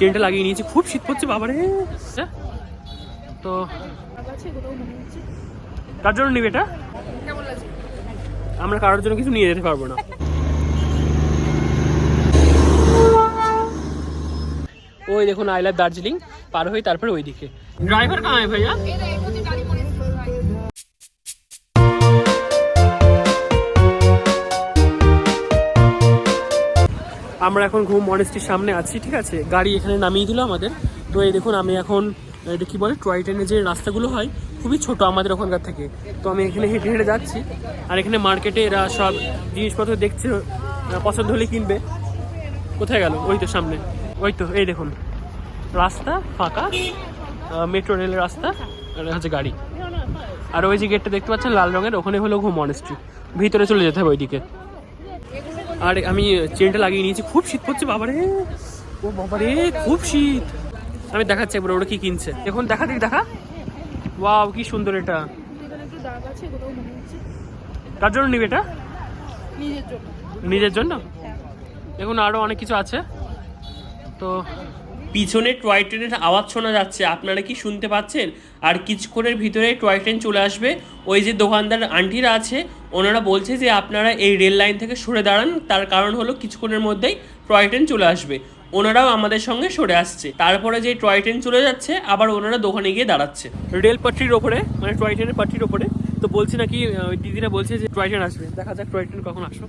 চেনটা লাগিয়ে নিয়েছি। খুব শীত পড়ছে বাবারে আচ্ছা, তো তার জন্য নিবে এটা? আমরা কারোর জন্য কিছু নিয়ে যেতে পারব না। ওই দেখুন আইলার দার্জিলিং পার হয়ে তারপরে ওইদিকে। ড্রাইভার কামায় ভাইয়া? আমরা এখন ঘুম মনেস্ট্রির সামনে আছি, ঠিক আছে? গাড়ি এখানে নামিয়ে দিল আমাদের। তো এই দেখুন, আমি এখন এটা কি বলে টয় ট্রেনের যে রাস্তাগুলো হয়, খুবই ছোট আমাদের ওখানকার থেকে। তো আমি এখানে হেঁটে হেঁটে যাচ্ছি। আর এখানে মার্কেটে এরা সব জিনিসপত্র দেখছে পছন্দ হলে কিনবে। কোথায় গেল? ওই তো সামনে। ওই তো, এই দেখুন। রাস্তা ফাঁকা মেট্রো রেলের রাস্তা হচ্ছে গাড়ি। আর ওই যে গেটটা দেখতে পাচ্ছেন, লাল রঙের, ওখানে হলো ঘুম মনেস্ট্রি। ভিতরে চলে যেতে হবে ওইদিকে। আর আমি চেনটা লাগিয়ে নিয়েছি। খুব শীত পড়ছে বাবারে। ও বাবারে খুব শীত। আমি দেখাচ্ছি একবার ওরা কি কিনছে। এখন দেখা দিক দেখা। ওয়াও কি সুন্দর এটা। কার জন্য নিবে এটা? নিজের জন্য। এখন আরও আরও অনেক কিছু আছে। তো পিছনে টয় ট্রেনের আওয়াজ শোনা যাচ্ছে। আপনারা কি শুনতে পাচ্ছেন? আর কিছুক্ষণের ভিতরে টয় ট্রেন চলে আসবে। ওই যে দোকানদার আন্টিরা আছে, ওনারা বলছে যে আপনারা এই রেল লাইন থেকে সরে দাঁড়ান। তার কারণ হলো কিছুক্ষণের মধ্যেই টয় ট্রেন চলে আসবে। ওনারাও আমাদের সঙ্গে সরে আসছে। তারপরে যে টয় ট্রেন চলে যাচ্ছে, আবার ওনারা দোকানে গিয়ে দাঁড়াচ্ছে। রেল পাট্রির ওপরে মানে টয় ট্রেনের পাট্রির ওপরে, তো বলছি নাকি দিদিরা বলছে যে টয় ট্রেন আসবে। দেখা যাক টয় ট্রেন কখন আসো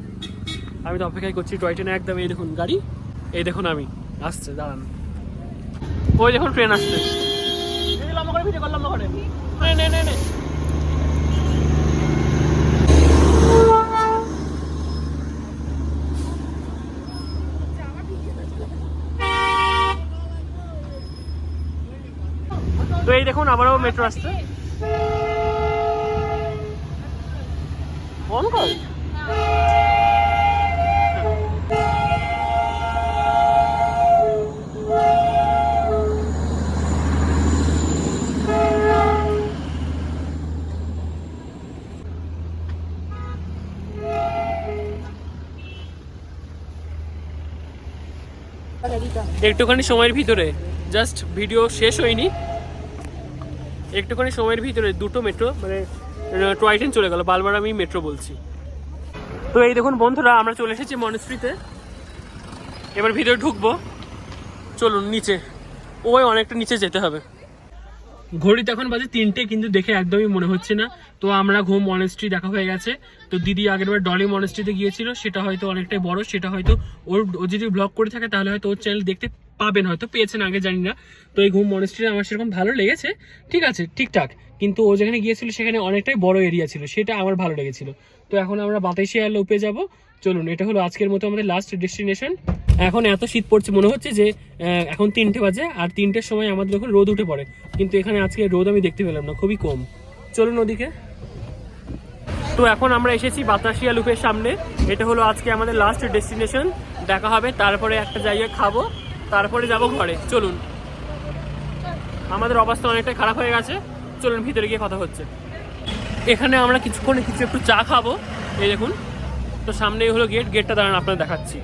আমি তো অপেক্ষাই করছি টয় ট্রেনে একদম এই দেখুন, গাড়ি। এই দেখুন আমি, আসছে, দাঁড়ান। ওই দেখুন ট্রেন আসছে। তো এই দেখুন আবারও মেট্রো আসছে। অন একটুখানি সময়ের ভিতরে জাস্ট ভিডিও শেষ হয়নি। একটুখানি সময়ের ভিতরে দুটো মেট্রো মানে টয় ট্রেন চলে গেল বারবার আমি মেট্রো বলছি। তো এই দেখুন বন্ধুরা, আমরা চলে এসেছি মনস্ত্রীতে এবার ভিতরে ঢুকবো। চলুন, নিচে। ওই অনেকটা নিচে যেতে হবে। ঘড়িতে এখন বাজে তিনটে, কিন্তু দেখে একদমই মনে হচ্ছে না। তো আমরা ঘুম মনেস্ট্রি দেখা হয়ে গেছে। তো দিদি আগেরবার ডলি মনেস্ট্রিতে গিয়েছিল, সেটা হয়তো অনেকটাই বড়, সেটা হয়তো ওর, ও যদি ব্লগ করে থাকে, তাহলে হয়তো ওর চ্যানেল দেখতে পাবেন, হয়তো পেয়েছেন, আগে জানি না। তো এই ঘুম মনেস্ট্রি আমার সেরকম ভালো লেগেছে। ঠিক আছে ঠিকঠাক কিন্তু ও যেখানে গিয়েছিল, সেখানে অনেকটাই বড় এরিয়া ছিল, সেটা আমার ভালো লেগেছিল। তো এখন আমরা বাতাসিয়া লোপে যাব। চলুন, এটা হলো আজকের মতো আমাদের লাস্ট ডেস্টিনেশন এখন এত শীত পড়ছে, মনে হচ্ছে যে এখন তিনটে বাজে আর তিনটের সময় আমাদের ওখানে রোদ উঠে পড়ে। কিন্তু এখানে আজকে রোদ আমি দেখতে পেলাম না, খুবই কম। চলুন ওদিকে। তো এখন আমরা এসেছি বাতাসিয়া লুপের সামনে। এটা হলো আজকে আমাদের লাস্ট ডেস্টিনেশন দেখা হবে, তারপরে একটা জায়গায় খাব, তারপরে যাব ঘরে। চলুন। আমাদের অবস্থা অনেকটা খারাপ হয়ে গেছে। চলুন, ভিতরে গিয়ে কথা হচ্ছে। এখানে আমরা কিছুক্ষণে কিছু একটু চা খাব। এই দেখুন। তো সামনেই হলো গেট গেটটা দাঁড়ান, আপনাদের দেখাচ্ছি।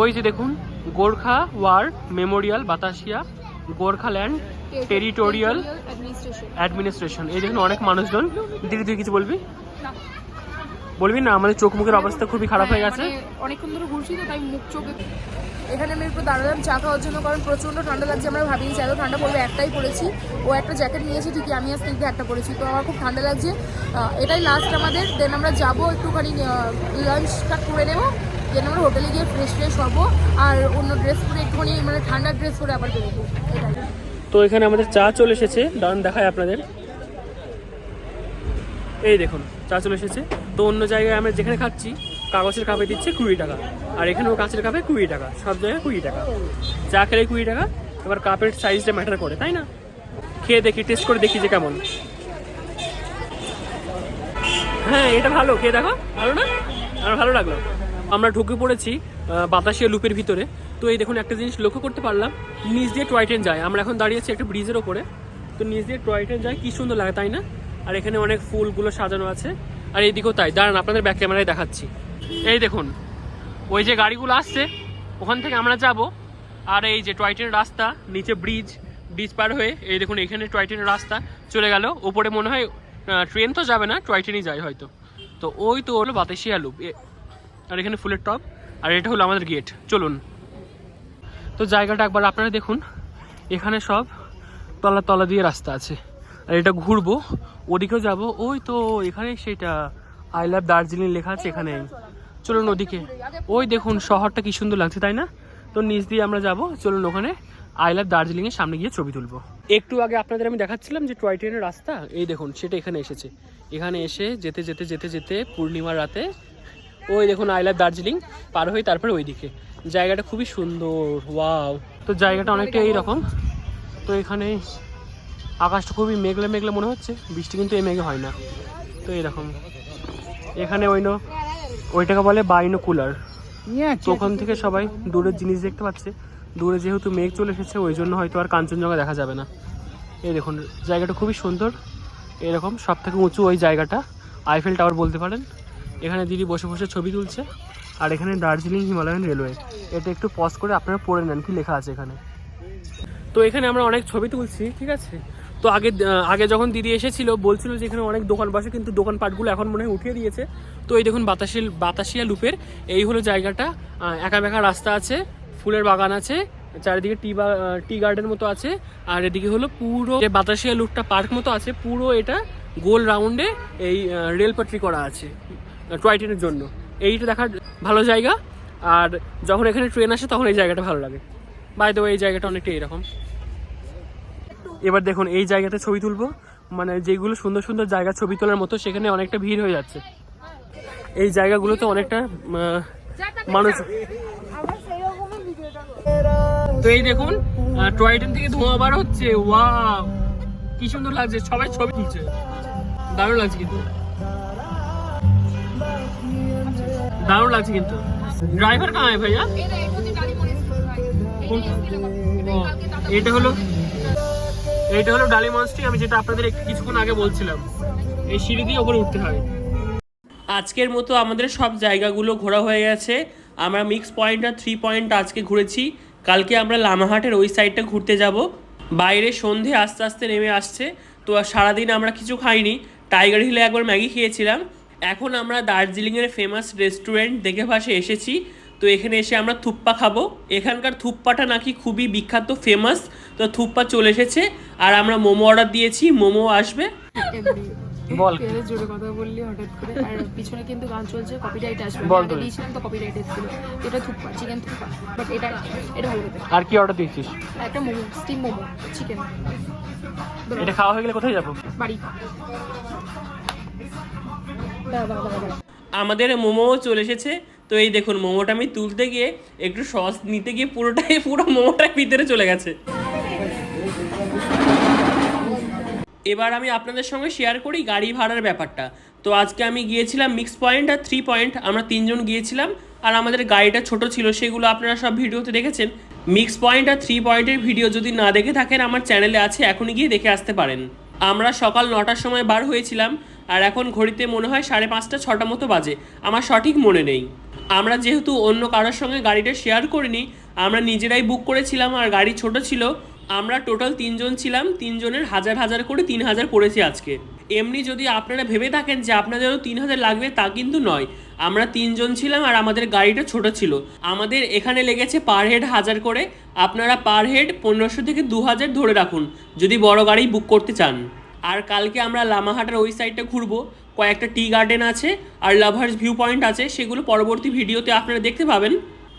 ওই যে দেখুন, Gorkha war memorial, Batasia Gorkhaland territorial administration. এই দেখুন, অনেক মানুষজন। দিদি, তুই কিছু বলবি? বলবি না? আমাদের চোখ মুখের অবস্থা খুবই খারাপ হয়ে গেছে। অনেকক্ষণ ধরে ঘুরছি তো, তাই মুখ চোখে এখানে আমি একটু দাঁড়ালাম, চা খাওয়ার জন্য, কারণ প্রচণ্ড ঠান্ডা লাগছে, আমরা ভাবিনি যে এত ঠান্ডা পড়বে, একটাই পড়েছি। ও একটা জ্যাকেট নিয়েছে, ঠিকই আমি আজকে থেকে একটা পরেছি তো আমার খুব ঠান্ডা লাগছে। এটাই লাস্ট আমাদের দেন আমরা যাব একটুখানি লাঞ্চটা করে নেব দেন আমরা হোটেলে গিয়ে ফ্রেশ ফ্রেশ হব, আর অন্য ড্রেস পরে একটুখানি মানে ঠান্ডা ড্রেস পরে আবার বেরোবো। এটাই। তো এখানে আমাদের চা চলে এসেছে দাঁড়ান দেখায় আপনাদের। এই দেখুন, চা চলে এসেছে। তো অন্য জায়গায় আমরা যেখানে খাচ্ছি কাগজের কাপে দিচ্ছে কুড়ি টাকা। আর এখানেও কাঁচের কাপে কুড়ি টাকা, সব জায়গায় কুড়ি টাকা। চা খেলে কুড়ি টাকা, এবার কাপের সাইজটা ম্যাটার করে, তাই না? খেয়ে দেখি টেস্ট করে দেখি যে কেমন। হ্যাঁ এটা ভালো, খেয়ে দেখো, ভালো না? আমার ভালো লাগল। আমরা ঢুকে পড়েছি বাতাসিয়া লুপের ভিতরে। তো এই দেখুন, একটা জিনিস লক্ষ্য করতে পারলাম, নিচ দিয়ে টয় ট্রেন যায়। আমরা এখন দাঁড়িয়ে আছি একটা ব্রিজের ওপরে। তো নিচ দিয়ে টয় ট্রেন যায়, কি সুন্দর লাগে, তাই না? আর এখানে অনেক ফুলগুলো সাজানো আছে। আর এইদিকেও তাই। দাঁড়ান, আপনাদের ব্যাক ক্যামেরায় দেখাচ্ছি। এই দেখুন, ওই যে গাড়িগুলো আসছে, ওখান থেকে আমরা যাব, আর এই যে টয় ট্রেনের রাস্তা, নিচে ব্রিজ ব্রিজ পার হয়ে, এই দেখুন এখানে টয় ট্রেনের রাস্তা চলে গেল। ওপরে মনে হয় ট্রেন তো যাবে না, টয় ট্রেনই যায় হয়তো। তো ওই তো হলো বাতাসিয়া লুপ আর এখানে ফুলের টপ আর এটা হলো আমাদের গেট চলুন। তো জায়গাটা একবার আপনারা দেখুন, এখানে সব তলা তলা দিয়ে রাস্তা আছে। আর এটা ঘুরবো, ওদিকেও যাব। ওই তো এখানে সেটা, আই লাভ দার্জিলিং লেখা আছে এখানে চলুন ওদিকে। ওই দেখুন, শহরটা কি সুন্দর লাগছে, তাই না? তো নিচ দিয়ে আমরা যাব, চলুন ওখানে আই লাভ দার্জিলিং এর সামনে গিয়ে ছবি তুলবো। একটু আগে আপনাদের আমি দেখাচ্ছিলাম যে টয় ট্রেনের রাস্তা, এই দেখুন, সেটা এখানে এসেছে। এখানে এসে যেতে যেতে যেতে যেতে পূর্ণিমার রাতে ওই দেখুন আই লাভ দার্জিলিং পার হয়ে তারপরে ওইদিকে। জায়গাটা খুবই সুন্দর, ওয়াও। তো জায়গাটা অনেকটা এইরকম তো এখানে আকাশটা খুবই মেঘলে মেঘলে মনে হচ্ছে, বৃষ্টি কিন্তু এই মেঘে হয় না। তো এরকম এখানে ওই ওইটাকে বলে বাইনো কুলার তো ওখান থেকে সবাই দূরের জিনিস দেখতে পাচ্ছে। দূরে যেহেতু মেঘ চলে এসেছে ওই জন্য হয়তো আর কাঞ্চনজঙ্ঘা দেখা যাবে না। এই দেখুন জায়গাটা খুবই সুন্দর। এরকম সব থেকে উঁচু ওই জায়গাটা আইফেল টাওয়ার বলতে পারেন। এখানে দিদি বসে বসে ছবি তুলছে। আর এখানে দার্জিলিং হিমালয়ান রেলওয়ে। এটা একটু পজ করে আপনারা পড়ে নেন কি লেখা আছে এখানে। তো এখানে আমরা অনেক ছবি তুলছি ঠিক আছে? তো আগে আগে যখন দিদি এসেছিল, বলছিল যে এখানে অনেক দোকান বসে, কিন্তু দোকানপাটগুলো এখন মনে হয় উঠিয়ে দিয়েছে। তো এই দেখুন বাতাসি বাতাসিয়া লুপের, এই হলো জায়গাটা। একা বেঁকা রাস্তা আছে, ফুলের বাগান আছে, চারিদিকে টি বা টি গার্ডেন মতো আছে, আর এদিকে হলো পুরো যে বাতাসিয়া লুপটা পার্ক মতো আছে, পুরো এটা গোল রাউন্ডে এই রেল পাটরি করা আছে টয় ট্রেনের জন্য। এইটা দেখার ভালো জায়গা, আর যখন এখানে ট্রেন আসে, তখন এই জায়গাটা ভালো লাগে। বাই এই জায়গাটা অনেকটা এরকম। এবার দেখুন এই জায়গাতে ছবি তুলবো। মানে যেগুলো সুন্দর সুন্দর জায়গা ছবি তোলার মতো সেখানে অনেকটা ভিড় হয়ে যাচ্ছে। এই জায়গাগুলোতে অনেকটা মানুষ তো এই দেখুন টয় ট্রেন থেকে ধোঁয়া বার হচ্ছে। ওয়াও কি সুন্দর লাগছে সবাই ছবি তুলছে। দারুণ লাগছে কিন্তু। দারুণ লাগছে কিন্তু। ড্রাইভার কাহায় ভাইয়া? এটা হলো এটা হলো ডালি মনস্ট্রি আমি যেটা আপনাদের কিছুক্ষণ আগে বলছিলাম। এই সিঁড়ি দিয়ে ওপরে উঠতে হয়। আজকের মতো আমাদের সব জায়গাগুলো ঘোরা হয়ে গেছে। আমরা মিক্স পয়েন্ট আর থ্রি পয়েন্ট আজকে ঘুরেছি। কালকে আমরা লামাহাটের ওই সাইডটা ঘুরতে যাব। বাইরে সন্ধে আস্তে আস্তে নেমে আসছে। তো সারাদিন আমরা কিছু খাইনি। টাইগার হিলে একবার ম্যাগি খেয়েছিলাম। এখন আমরা দার্জিলিংয়ের ফেমাস রেস্টুরেন্ট দেখে পাশে এসেছি। তো এখানে এসে আমরা থুপ্পা খাব। এখানকার থুপ্পাটা নাকি খুবই বিখ্যাত ফেমাস তো থুপ্পা চলে এসেছে। আর আমরা মোমো অর্ডার দিয়েছি মোমো আসবে। বল। জোরে কথা বললি হঠাৎ করে। আর পিছনে কিন্তু গান চলছে কপিরাইট আসবে। বল আমি আগে দিয়েছিলাম তো কপিরাইট এসেছিল এটা থুপ্পা চিকেন থুপ্পা। বাট এটা এটা ভালো আর কি অর্ডার দিয়েছিস? একটা মোমো স্টিম মোমো চিকেন এটা খাওয়া হয়ে গেলে কোথায় যাব? বাড়ি। আমাদের মোমোও চলে এসেছে। তো এই দেখুন, মোমোটা আমি তুলতে গিয়ে একটু সস নিতে গিয়ে পুরোটাই, পুরো মোমোটাই ভিতরে চলে গেছে। এবার আমি আপনাদের সঙ্গে শেয়ার করি গাড়ি ভাড়ার ব্যাপারটা। তো আজকে আমি গিয়েছিলাম মিক্স পয়েন্ট আর থ্রি পয়েন্ট আমরা তিনজন গিয়েছিলাম, আর আমাদের গাড়িটা ছোট ছিল, সেগুলো আপনারা সব ভিডিওতে দেখেছেন। মিক্স পয়েন্ট আর থ্রি পয়েন্টের ভিডিও যদি না দেখে থাকেন, আমার চ্যানেলে আছে, এখনই গিয়ে দেখে আসতে পারেন। আমরা সকাল নটার সময় বার হয়েছিলাম, আর এখন ঘড়িতে মনে হয় সাড়ে পাঁচটা, ছটা মতো বাজে। আমার সঠিক মনে নেই। আমরা যেহেতু অন্য কারোর সঙ্গে গাড়িটা শেয়ার করিনি, আমরা নিজেরাই বুক করেছিলাম আর গাড়ি ছোট ছিল, আমরা টোটাল তিনজন ছিলাম, তিনজনের হাজার হাজার করে তিন হাজার পড়েছি আজকে। এমনি যদি আপনারা ভেবে থাকেন যে আপনাদেরও তিন হাজার লাগবে, তা কিন্তু নয়। আমরা তিনজন ছিলাম আর আমাদের গাড়িটা ছোট ছিল। আমাদের এখানে লেগেছে পার হেড হাজার করে, আপনারা পার হেড পনেরোশো থেকে দু হাজার ধরে রাখুন, যদি বড় গাড়ি বুক করতে চান। আর কালকে আমরা লামাহাটার ওই সাইডটা ঘুরবো। কয়েকটা টি গার্ডেন আছে আর লাভার্স ভিউ পয়েন্ট আছে, সেগুলো পরবর্তী ভিডিওতে আপনারা দেখতে পাবেন।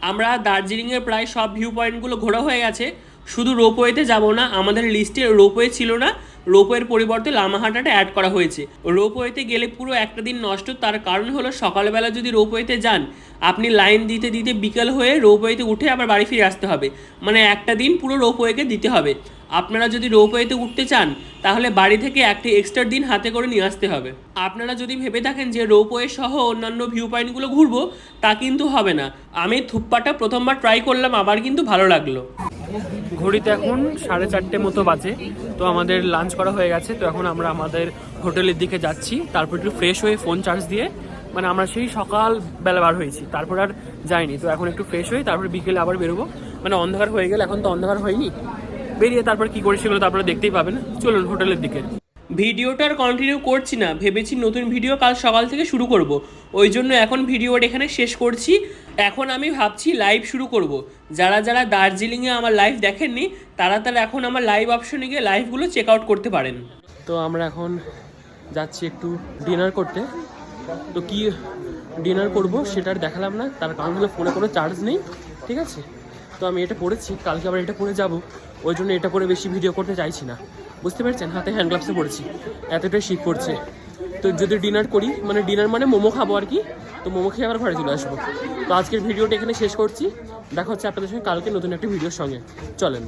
আমরা দার্জিলিংয়ের প্রায় সব ভিউ পয়েন্টগুলো ঘোরা হয়ে গেছে। শুধু রোপওয়েতে যাব না, আমাদের লিস্টে রোপওয়ে ছিল না, রোপওয়ের পরিবর্তে লামাহাটাটা অ্যাড করা হয়েছে। রোপওয়েতে গেলে পুরো একটা দিন নষ্ট, তার কারণ হলো সকালবেলা যদি রোপওয়েতে যান, আপনি লাইন দিতে দিতে বিকেল হয়ে রোপওয়েতে উঠে আবার বাড়ি ফিরে আসতে হবে। মানে একটা দিন পুরো রোপওয়েকে দিতে হবে। আপনারা যদি রোপওয়েতে উঠতে চান, তাহলে বাড়ি থেকে একটি এক্সট্রা দিন হাতে করে নিয়ে আসতে হবে। আপনারা যদি ভেবে থাকেন যে রোপওয়ে সহ অন্যান্য ভিউ পয়েন্টগুলো ঘুরবো, তা কিন্তু হবে না। আমি থুপ্পাটা প্রথমবার ট্রাই করলাম, আবার কিন্তু ভালো লাগল। ঘড়িতে এখন সাড়ে চারটে মতো বাজে, তো আমাদের লাঞ্চ করা হয়ে গেছে, তো এখন আমরা আমাদের হোটেলের দিকে যাচ্ছি। তারপর একটু ফ্রেশ হয়ে ফোন চার্জ দিয়ে মানে আমরা সেই সকাল বেলা বার হয়েছি, তারপর আর যাইনি। তো এখন একটু ফ্রেশ হয়ে তারপর বিকেলে আবার বেরোবো। মানে অন্ধকার হয়ে গেলে, এখন তো অন্ধকার হয়নি। বেরিয়ে তারপর কি করে সেগুলো তারপরে দেখতেই পাবেন। চলুন হোটেলের দিকে। ভিডিওটা আর কন্টিনিউ করছি না, ভেবেছি নতুন ভিডিও কাল সকাল থেকে শুরু করব। ওই জন্য এখন ভিডিওটা এখানে শেষ করছি। এখন আমি ভাবছি লাইভ শুরু করব। যারা যারা দার্জিলিংয়ে আমার লাইভ দেখেননি, তারা তারা এখন আমার লাইভ অপশনে গিয়ে লাইভগুলো চেক আউট করতে পারেন। তো আমরা এখন যাচ্ছি একটু ডিনার করতে। তো কি ডিনার করব সেটা আর দেখালাম না, তার কারণ হলো ফোনে কোনো চার্জ নেই, ঠিক আছে? তো আমি এটা পড়েছি, কালকে আবার এটা পরে যাব। ওই জন্য এটা পরে বেশি ভিডিও করতে চাইছি না। বুঝতে পারছেন? হাতে হ্যান্ড গ্লাভসে পড়েছি। এতটাই শীত পড়ছে। তো যদি ডিনার করি মানে ডিনার মানে মোমো খাব আর কি, তো মোমো খেয়ে আবার ঘরে চলে আসব। তো আজকের ভিডিওটা এখানে শেষ করছি। দেখা হচ্ছে আপনাদের সঙ্গে কালকে নতুন একটা ভিডিওর সঙ্গে। চলেন।